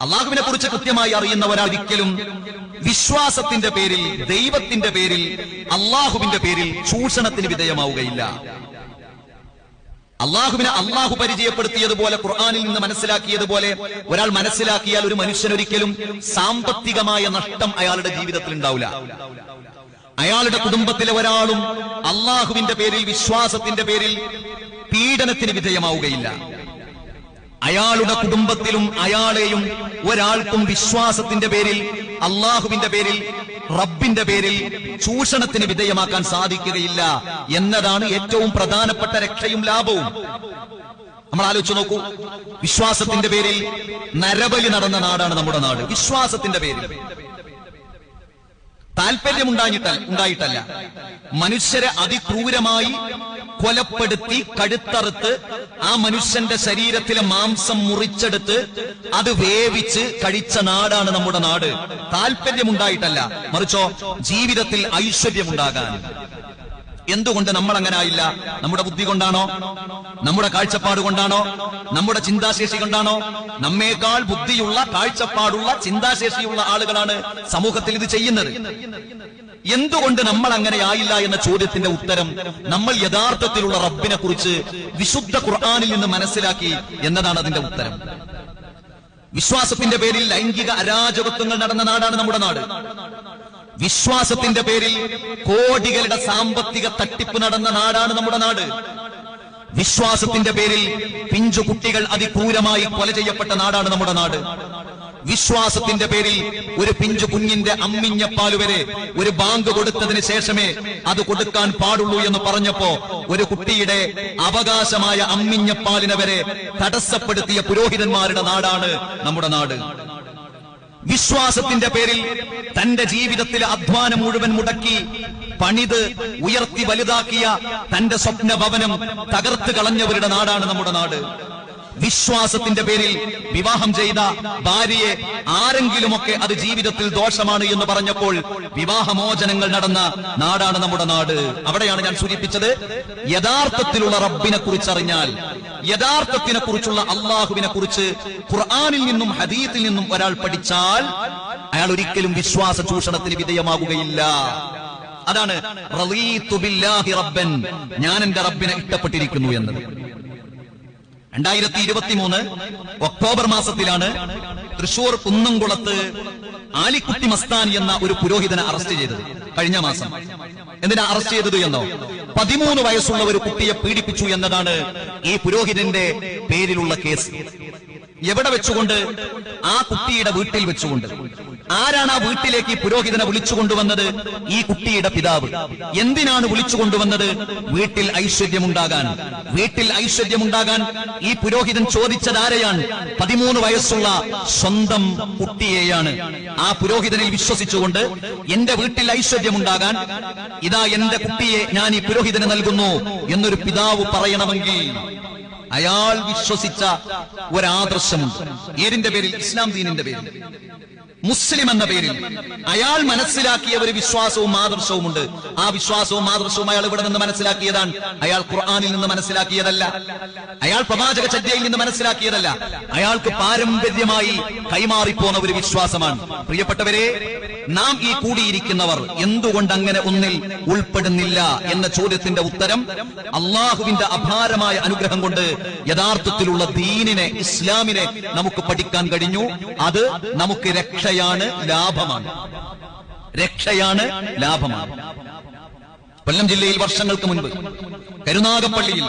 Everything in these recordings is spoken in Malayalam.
അള്ളാഹുവിനെ കുറിച്ച് കൃത്യമായി അറിയുന്നവരൊരിക്കലും വിശ്വാസത്തിന്റെ പേരിൽ ദൈവത്തിന്റെ പേരിൽ അള്ളാഹുവിന്റെ പേരിൽ ചൂഷണത്തിന് വിധേയമാവുകയില്ല. അള്ളാഹുവിനെ അള്ളാഹു പരിചയപ്പെടുത്തിയതുപോലെ ഖുർആാനിൽ നിന്ന് മനസ്സിലാക്കിയതുപോലെ ഒരാൾ മനസ്സിലാക്കിയാൽ ഒരു മനുഷ്യനൊരിക്കലും സാമ്പത്തികമായ നഷ്ടം അയാളുടെ ജീവിതത്തിൽ ഉണ്ടാവില്ല. അയാളുടെ കുടുംബത്തിലെ ഒരാളും അള്ളാഹുവിന്റെ പേരിൽ വിശ്വാസത്തിന്റെ പേരിൽ പീഡനത്തിന് വിധേയമാവുകയില്ല. അയാളുടെ കുടുംബത്തിലും അയാളെയും ഒരാൾക്കും വിശ്വാസത്തിന്റെ പേരിൽ അള്ളാഹുവിന്റെ പേരിൽ റബ്ബിന്റെ പേരിൽ ചൂഷണത്തിന് വിധേയമാക്കാൻ സാധിക്കുകയില്ല എന്നതാണ് ഏറ്റവും പ്രധാനപ്പെട്ട രക്ഷയും ലാഭവും. നമ്മൾ ആലോചിച്ച് നോക്കൂ വിശ്വാസത്തിന്റെ പേരിൽ നരബലി നടന്ന നാടാണ് നമ്മുടെ നാട്. വിശ്വാസത്തിന്റെ പേരിൽ. താല്പര്യമുണ്ടായിട്ടല്ല ഉണ്ടായിട്ടല്ല. മനുഷ്യരെ അതിക്രൂരമായി കൊലപ്പെടുത്തി കഴുത്തറുത്ത് ആ മനുഷ്യന്റെ ശരീരത്തിലെ മാംസം മുറിച്ചെടുത്ത് അത് വേവിച്ച് കഴിച്ച നാടാണ് നമ്മുടെ നാട്. താല്പര്യമുണ്ടായിട്ടല്ല മറിച്ചോ ജീവിതത്തിൽ ഐശ്വര്യമുണ്ടാകാൻ. എന്തുകൊണ്ട് നമ്മൾ അങ്ങനെ ആയില്ല നമ്മുടെ ബുദ്ധി കൊണ്ടാണോ? നമ്മുടെ കാഴ്ചപ്പാട് കൊണ്ടാണോ? നമ്മുടെ ചിന്താശേഷി കൊണ്ടാണോ? നമ്മേക്കാൾ ബുദ്ധിയുള്ള കാഴ്ചപ്പാടുള്ള ചിന്താശേഷിയുള്ള ആളുകളാണ് സമൂഹത്തിൽ ഇത് ചെയ്യുന്നത്. എന്തുകൊണ്ട് നമ്മൾ അങ്ങനെ ആയില്ല എന്ന ചോദ്യത്തിന്റെ ഉത്തരം നമ്മൾ യഥാർത്ഥത്തിലുള്ള റബ്ബിനെ കുറിച്ച് വിശുദ്ധ ഖുർആാനിൽ നിന്ന് മനസ്സിലാക്കി എന്നതാണ് അതിന്റെ ഉത്തരം. വിശ്വാസത്തിന്റെ പേരിൽ ലൈംഗിക അരാജകത്വങ്ങൾ നടന്ന നാടാണ് നമ്മുടെ നാട്. വിശ്വാസത്തിന്റെ പേരിൽ കോടികളുടെ സാമ്പത്തിക തട്ടിപ്പ് നടന്ന നാടാണ് നമ്മുടെ നാട്. വിശ്വാസത്തിന്റെ പേരിൽ പിഞ്ചു കുട്ടികൾ അതിക്രൂരമായി കൊല ചെയ്യപ്പെട്ട നാടാണ് നമ്മുടെ നാട്. വിശ്വാസത്തിന്റെ പേരിൽ ഒരു പിഞ്ചു കുഞ്ഞിന്റെ അമ്മിഞ്ഞപ്പാൽ വരെ ഒരു ബാങ്ക് കൊടുത്തതിന് ശേഷമേ അത് കൊടുക്കാൻ പാടുള്ളൂ എന്ന് പറഞ്ഞപ്പോ ഒരു കുട്ടിയുടെ അവകാശമായ അമ്മിഞ്ഞപ്പാലിനെ വരെ തടസ്സപ്പെടുത്തിയ പുരോഹിതന്മാരുടെ നാടാണ് നമ്മുടെ നാട്. വിശ്വാസത്തിന്റെ പേരിൽ തന്റെ ജീവിതത്തിലെ അധ്വാനം മുഴുവൻ മുടക്കി പണിത് ഉയർത്തി വലുതാക്കിയ തന്റെ സ്വപ്ന ഭവനം തകർത്ത് കളഞ്ഞവരുടെ നാടാണ് നമ്മുടെ നാട്. വിശ്വാസത്തിന്റെ പേരിൽ വിവാഹം ചെയ്ത ഭാര്യയെ ആരെങ്കിലുമൊക്കെ അത് ജീവിതത്തിൽ ദോഷമാണ് എന്ന് പറഞ്ഞപ്പോൾ വിവാഹമോചനങ്ങൾ നടന്ന നാടാണ് നമ്മുടെ നാട്. അവിടെയാണ് ഞാൻ സൂചിപ്പിച്ചത്. യഥാർത്ഥത്തിലുള്ള റബ്ബിനെ കുറിച്ചറിഞ്ഞാൽ യഥാർത്ഥത്തിനെ കുറിച്ചുള്ള അള്ളാഹുവിനെ കുറിച്ച് ഖുർആാനിൽ നിന്നും ഹദീത്തിൽ നിന്നും ഒരാൾ പഠിച്ചാൽ അയാൾ ഒരിക്കലും വിശ്വാസ ചൂഷണത്തിന് വിധേയമാകുകയില്ല. അതാണ് ഞാൻ എന്റെ റബ്ബിനെ ഇഷ്ടപ്പെട്ടിരിക്കുന്നു എന്നത്. രണ്ടായിരത്തി ഇരുപത്തി മൂന്ന് ഒക്ടോബർ മാസത്തിലാണ് തൃശൂർ കുന്നംകുളത്ത് ആലിക്കുട്ടി മസ്താൻ എന്ന ഒരു പുരോഹിതനെ അറസ്റ്റ് ചെയ്തത് കഴിഞ്ഞ മാസം. എന്തിനാ അറസ്റ്റ് ചെയ്തത് എന്നോ? പതിമൂന്ന് വയസ്സുള്ള ഒരു കുട്ടിയെ പീഡിപ്പിച്ചു എന്നതാണ് ഈ പുരോഹിതന്റെ പേരിലുള്ള കേസ്. എവിടെ വെച്ചുകൊണ്ട്? ആ കുട്ടിയുടെ വീട്ടിൽ വെച്ചുകൊണ്ട്. ആരാണ് ആ വീട്ടിലേക്ക് ഈ പുരോഹിതനെ വിളിച്ചു കൊണ്ടുവന്നത് ഈ കുട്ടിയുടെ പിതാവ്. എന്തിനാണ് വിളിച്ചു കൊണ്ടുവന്നത് വീട്ടിൽ ഐശ്വര്യമുണ്ടാകാൻ. വീട്ടിൽ ഐശ്വര്യമുണ്ടാകാൻ ഈ പുരോഹിതൻ ചോദിച്ചത് ആരെയാണ്? പതിമൂന്ന് വയസ്സുള്ള സ്വന്തം കുട്ടിയെയാണ്. ആ പുരോഹിതനിൽ വിശ്വസിച്ചുകൊണ്ട് എന്റെ വീട്ടിൽ ഐശ്വര്യമുണ്ടാകാൻ ഇതാ എന്റെ കുട്ടിയെ ഞാൻ ഈ പുരോഹിതന് നൽകുന്നു എന്നൊരു പിതാവ് പറയണമെങ്കിൽ അയാൾ വിശ്വസിച്ച ഒരാദർശമുണ്ട്. ഏതിന്റെ പേരിൽ? ഇസ്ലാം ദീനിന്റെ പേരിൽ. മുസ്ലിം എന്ന പേരിൽ. അയാൾ മനസ്സിലാക്കിയ ഒരു വിശ്വാസവും ആദർശവും ഉണ്ട് ആ വിശ്വാസവും ആദർശവും അയാൾ ഇവിടെ നിന്ന് മനസ്സിലാക്കിയതാണ്. അയാൾ ഖുർആാനിൽ നിന്ന് മനസ്സിലാക്കിയതല്ല. അയാൾ പ്രവാചക ചര്യയിൽ നിന്ന് മനസ്സിലാക്കിയതല്ല. അയാൾക്ക് പാരമ്പര്യമായി കൈമാറിപ്പോന്ന ഒരു വിശ്വാസമാണ്. പ്രിയപ്പെട്ടവരെ നാം ഈ കൂടിയിരിക്കുന്നവർ എന്തുകൊണ്ട് അങ്ങനെ ഒന്നിൽ ഉൾപ്പെടുന്നില്ല എന്ന ചോദ്യത്തിന്റെ ഉത്തരം അള്ളാഹുവിന്റെ അപാരമായ അനുഗ്രഹം കൊണ്ട് യഥാർത്ഥത്തിലുള്ള ദീനിനെ ഇസ്ലാമിനെ നമുക്ക് പഠിക്കാൻ കഴിഞ്ഞു. അത് നമുക്ക് രക്ഷയാണ് ലാഭമാണ്. രക്ഷയാണ് ലാഭമാണ്. കൊല്ലം ജില്ലയിൽ വർഷങ്ങൾക്ക് മുൻപ് കരുനാഗപ്പള്ളിയിൽ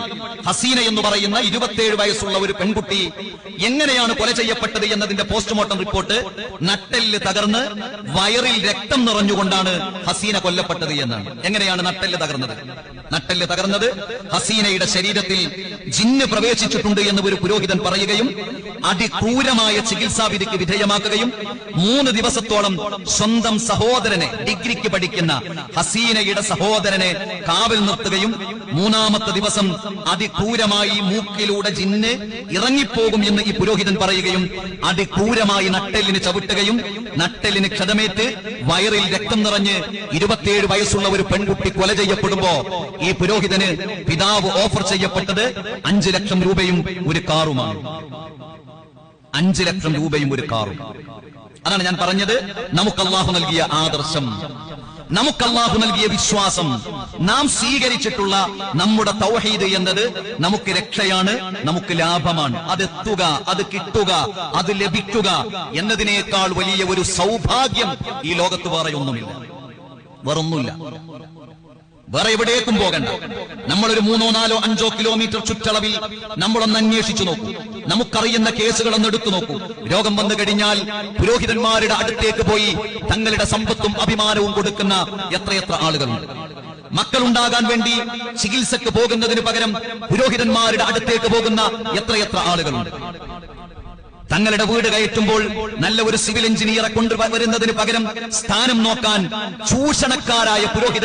ഹസീന എന്ന് പറയുന്ന ഇരുപത്തിയേഴ് വയസ്സുള്ള ഒരു പെൺകുട്ടി എങ്ങനെയാണ് കൊല ചെയ്യപ്പെട്ടത് എന്നതിന്റെ പോസ്റ്റ്മോർട്ടം റിപ്പോർട്ട് നട്ടെല്ല് തകർന്ന് വയറിൽ രക്തം നിറഞ്ഞുകൊണ്ടാണ് ഹസീന കൊല്ലപ്പെട്ടത് എന്നാണ്. എങ്ങനെയാണ് നട്ടെല്ല് തകർന്നത്? നട്ടെല്ല് തകർന്നത് ഹസീനയുടെ ശരീരത്തിൽ ജിന്ന് പ്രവേശിച്ചിട്ടുണ്ട് എന്ന് ഒരു പുരോഹിതൻ പറയുകയും അതിക്രൂരമായ ചികിത്സാവിധിക്ക് വിധേയമാക്കുകയും മൂന്ന് ദിവസത്തോളം സ്വന്തം സഹോദരനെ ഡിഗ്രിക്ക് പഠിക്കുന്ന ഹസീനയുടെ സഹോദരനെ കാവൽ നിർത്തുകയും മൂന്നാമത്തെ ദിവസം അതിക്രൂരമായി മൂക്കിലൂടെ ജിന്ന് ഇറങ്ങിപ്പോകും എന്ന് ഈ പുരോഹിതൻ പറയുകയും അതിക്രൂരമായി നട്ടെല്ലിന് ചവിട്ടുകയും നട്ടെല്ലിന് ക്ഷതമേറ്റ് വയറിൽ രക്തം നിറഞ്ഞ് ഇരുപത്തിയേഴ് വയസ്സുള്ള ഒരു പെൺകുട്ടി കൊല ചെയ്യപ്പെടുമ്പോ ഈ പുരോഹിതന് പിതാവ് ഓഫർ ചെയ്യപ്പെട്ടത് അഞ്ചു ലക്ഷം രൂപയും ഒരു കാറുമാണ്. അഞ്ചു ലക്ഷം രൂപയും ഒരു കാറും. അതാണ് ഞാൻ പറഞ്ഞത്. നമുക്ക് അള്ളാഹു നൽകിയ ആദർശം. നമുക്ക് അള്ളാഹു നൽകിയ വിശ്വാസം. നാം സ്വീകരിച്ചിട്ടുള്ള നമ്മുടെ തൗഹീദ് എന്നത് നമുക്ക് രക്ഷയാണ് നമുക്ക് ലാഭമാണ്. അതെത്തുക അത് കിട്ടുക അത് ലഭിക്കുക എന്നതിനേക്കാൾ വലിയ ഒരു സൗഭാഗ്യം ഈ ലോകത്ത് വേറെ ഒന്നുമില്ല. വേറൊന്നുമില്ല. വേറെ എവിടേക്കും പോകണ്ട. നമ്മളൊരു മൂന്നോ നാലോ അഞ്ചോ കിലോമീറ്റർ ചുറ്റളവിൽ നമ്മളൊന്ന് അന്വേഷിച്ചു നോക്കൂ. നമുക്കറിയുന്ന കേസുകളൊന്ന് എടുത്തു നോക്കൂ. രോഗം വന്നു കഴിഞ്ഞാൽ പുരോഹിതന്മാരുടെ അടുത്തേക്ക് പോയി തങ്ങളുടെ സമ്പത്തും അഭിമാനവും കൊടുക്കുന്ന എത്രയെത്ര ആളുകളുണ്ട്. മക്കളുണ്ടാകാൻ വേണ്ടി ചികിത്സക്ക് പോകുന്നതിന് പകരം പുരോഹിതന്മാരുടെ അടുത്തേക്ക് പോകുന്ന എത്രയെത്ര ആളുകളുണ്ട്. തങ്ങളുടെ വീട് കയറ്റുമ്പോൾ നല്ല ഒരു സിവിൽ എഞ്ചിനീയറെ കൊണ്ടുവരുന്നതിന് പകരം സ്ഥാനം നോക്കാൻ ചൂഷണക്കാരായ പുരോഹിത